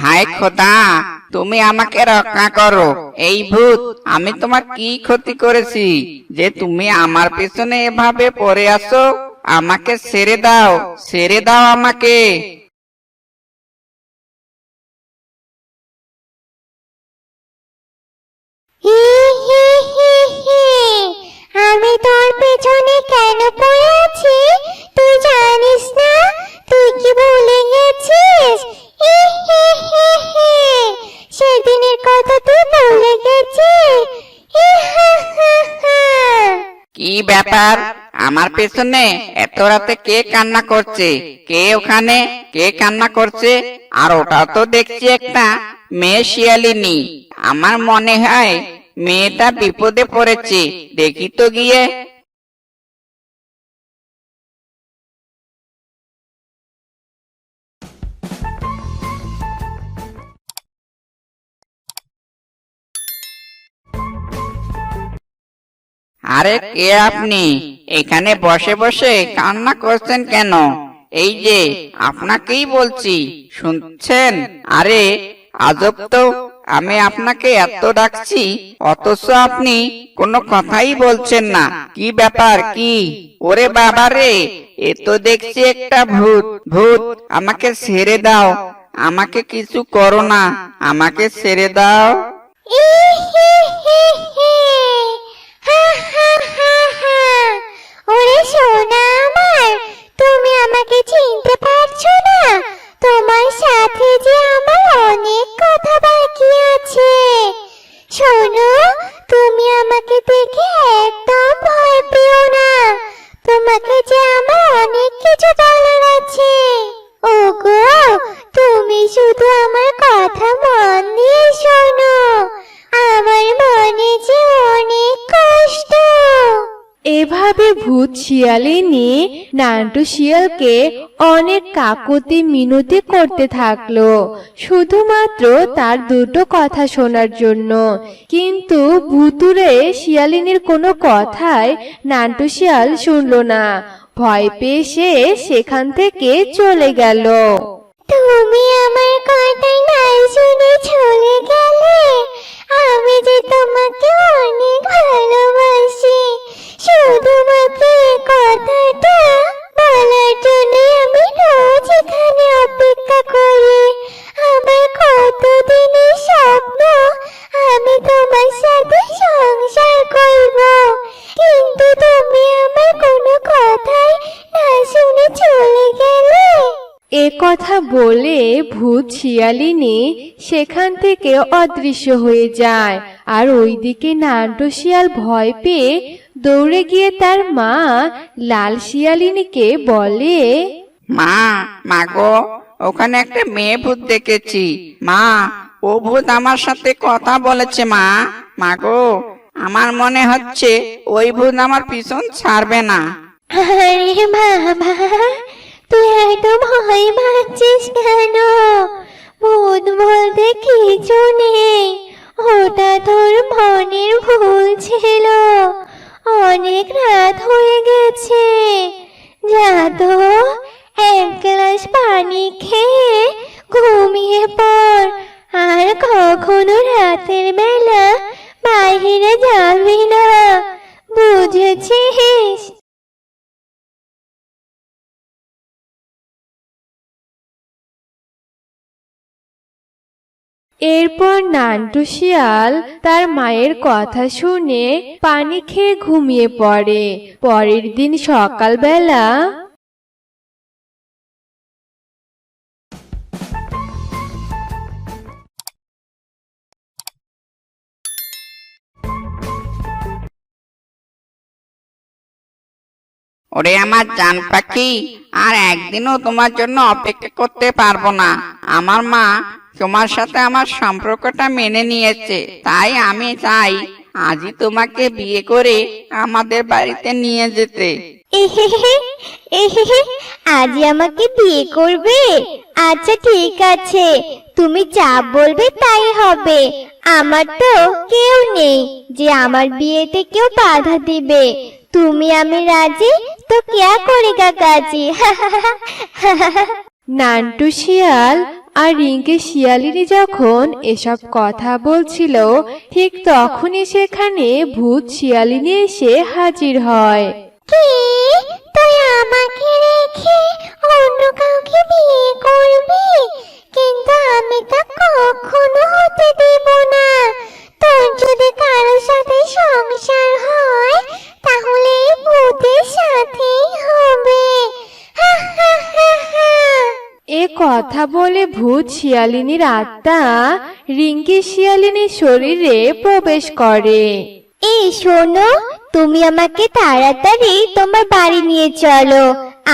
হায় খোদা, তুমি আমাকে রক্ষা করো। এই ভূত, আমি তোমার কি ক্ষতি করেছি? যে তুমি আমার পেছনে এভাবে পড়ে আসো আমাকে ছেড়ে দাও ছেড়ে দাও আমাকে। আমি তোর পেছনে কেন ব্যাপার? আমার পেছনে এত রাতে কে কান্না করছে? কে ওখানে কে কান্না করছে? আর ওটা তো দেখছি একটা মেয়ে শিয়ালিনী। আমার মনে হয় মেয়েটা বিপদে পড়েছে। দেখি তো গিয়ে। আরে কে আপনি? এখানে বসে বসে কান্না করছেন কেন? এই যে, আপনাকেই বলছি, শুনছেন? আরে, আজব তো, আমি আপনাকে এত ডাকছি, অথচ আপনি কোনো কথাই বলছেন না। কি ব্যাপার, কি? ওরে বাবা রে, এ তো দেখছি একটা ভূত। ভূত, আমাকে ছেড়ে দাও। আমাকে কিছু করো না। আমাকে ছেড়ে দাও। এভাবে ভূত শিয়ালিনী নান্টু শিয়ালকে অনেক কাকুতি মিনতি করতে থাকল। শুধুমাত্র তার দুটো কথা শোনার জন্য। কিন্তু ভুতুরে শিয়ালিনীর কোনো কথাই নান্টু শিয়াল শুনলো না। ভয় পেয়ে সে সেখান থেকে চলে গেল। তুমি আমার কথাই না শুনে চলে গেলে। আমি যে তোমাকে অনেক ভালোবাসি। কথাটা আমি করি। আমি তোমার সাথে সংসার কিন্তু তুমি আমার কোনো কথাই শুনে চলে কথা বলে ভূত শিয়ালিনী সেখান থেকে অদৃশ্য হয়ে যায়। আর ওইদিকে নান্টু শিয়াল ভয় পেয়ে দৌড়ে গিয়ে তার মা লাল শিয়ালিনীকে বলে মা মা গো ওখানে একটা মেয়ে ভূত দেখেছি। মা ও ভূত আমার সাথে কথা বলেছে মা। মা গো আমার মনে হচ্ছে ওই ভূত আমার পিছন ছাড়বে না। আরে বাবা তুই এত ভয় পাচ্ছিস কেন? ভূত বলতে কিছু নেই। বাইরে যাবি না, বুঝেছিস? এরপর নান্টু শিয়াল তার মায়ের কথা শুনে পানি খেয়ে ঘুমিয়ে পড়ে। পরের দিন সকালবেলা ওরে আমার জান পাখি, আর একদিনও তোমার জন্য অপেক্ষা করতে পারব না। আমার মা তোমার সাথে আমার সম্পর্কটা মেনে নিয়েছে, তাই আমি চাই আজই তোমাকে বিয়ে করে আমাদের বাড়িতে নিয়ে যেতে। আজই আমাকে বিয়ে করবে? আচ্ছা ঠিক আছে। তুমি যা বলবে তাই হবে। আমার তো কেউ নেই যে আমার বিয়েতে কেউ বাধা দিবে। তুমি আমি রাজি তো क्या करेगा काजी নান্টু শিয়াল আর রিঙ্কি শিয়ালিনী যখন এসব কথা বলছিল ঠিক তখনই সেখানে ভূত শিয়ালিনী এসে হাজির হয়। কি? তুই আমাকে রেখে অন্য কথা বলে ভূত শিয়ালিনীর আত্মা রিঙ্কি শিয়ালিনীর শরীরে প্রবেশ করে। এই শোনো, তুমি আমাকে তাড়াতাড়ি তোমার বাড়ি নিয়ে চলো।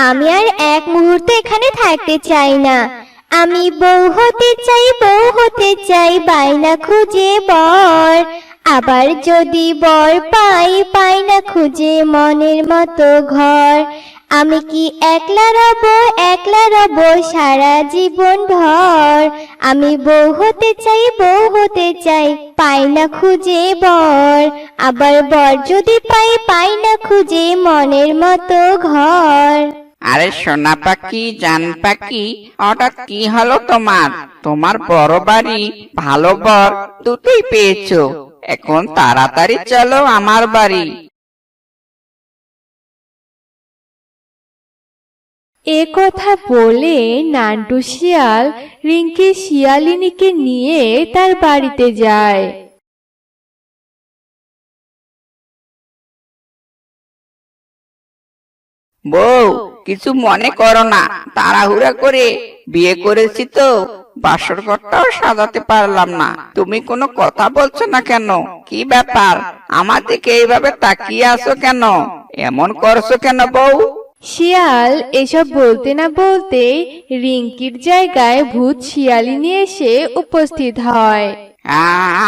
আমি আর এক মুহূর্ত এখানে থাকতে চাই না। আমি বউ হতে চাই, বউ হতে চাই বাইনা খুঁজে বর। আবার যদি বর পাই পাই না খুঁজে মনের মতো ঘর। আমি কি একলা রব একলা রব সারা জীবন ভর? আমি বউ হতে চাই, বউ হতে চাই, পাই না খুঁজে বর। আবার বর যদি পাই পাই না খুঁজে মনের মতো ঘর। আরে সোনা পাখি, জান পাখি, হঠাৎ কি হলো তোমার? তোমার বড় বাড়ি, ভালো বর, দুটোই পেয়েছ। এখন তাড়াতাড়ি চলো আমার বাড়ি। এ কথা বলে নান্টু শিয়াল রিঙ্কি শিয়ালিনীকে নিয়ে তার বাড়িতে যায়। বউ, কিছু মনে করো না। তাড়াহুড়া করে বিয়ে করেছি তো। বাসর ঘরটাও সাজাতে পারলাম না। তুমি কোনো কথা বলছো না কেন? কি ব্যাপার? আমার দিকে এইভাবে তাকিয়ে আছো কেন? এমন করছ কেন বউ? শিয়াল এসব বলতে না বলতে রিঙ্কির জায়গায় ভূত শিয়ালিনী এসে উপস্থিত হয়।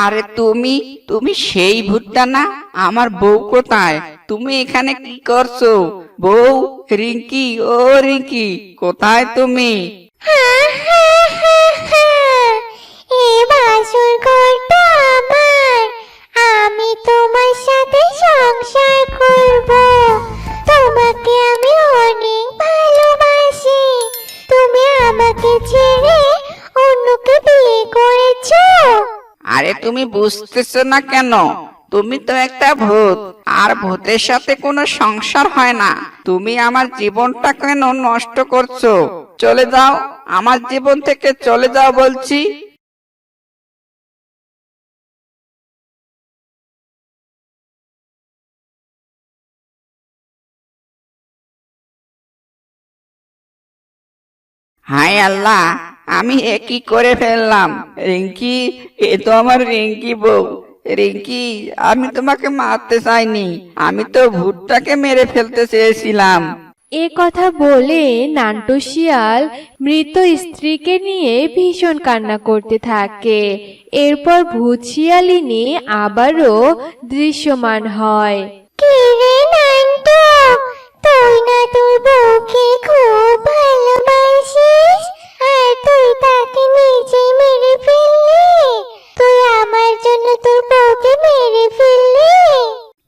আরে তুমি তুমি সেই ভূতটা না? আমার বউ কোথায়? তুমি এখানে কি করছ? বউ রিঙ্কি ও রিঙ্কি কোথায় তুমি? এই বাসর ঘরটা ছেড়ে অন্যকে বিয়ে করেছ? আরে তুমি বুঝতেছো না কেন? তুমি তো একটা ভূত, আর ভূতের সাথে কোনো সংসার হয় না। তুমি আমার জীবনটা কেন নষ্ট করছ? চলে যাও, আমার জীবন থেকে চলে যাও বলছি। হায় আল্লাহ আমি এ কি করে ফেললাম? রিঙ্কি এ তো আমার রিঙ্কি বউ। রিঙ্কি আমি তোমাকে মারতে চাইনি আমি তো ভুট্টাকে মেরে ফেলতে চেয়েছিলাম। এ কথা বলে নান্টু শিয়াল মৃত স্ত্রীকে নিয়ে ভীষণ কান্না করতে থাকে। এরপর ভূত শিয়ালিনী আবারও দৃশ্যমান হয়। কি রে নান্টু? তুই না তোর বউকে খুব ভালোবাসিস। তাকে নিজেই মেরে ফেললি? তুই আমার জন্য তোর বউকে মেরে ফেললি?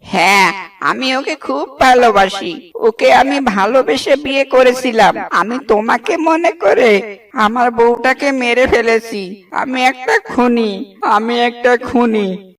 হ্যাঁ আমি ওকে খুব ভালোবাসি। ওকে আমি ভালোবেসে বিয়ে করেছিলাম। আমি তোমাকে মনে করে আমার বউটাকে মেরে ফেলেছি। আমি একটা খুনি, আমি একটা খুনি।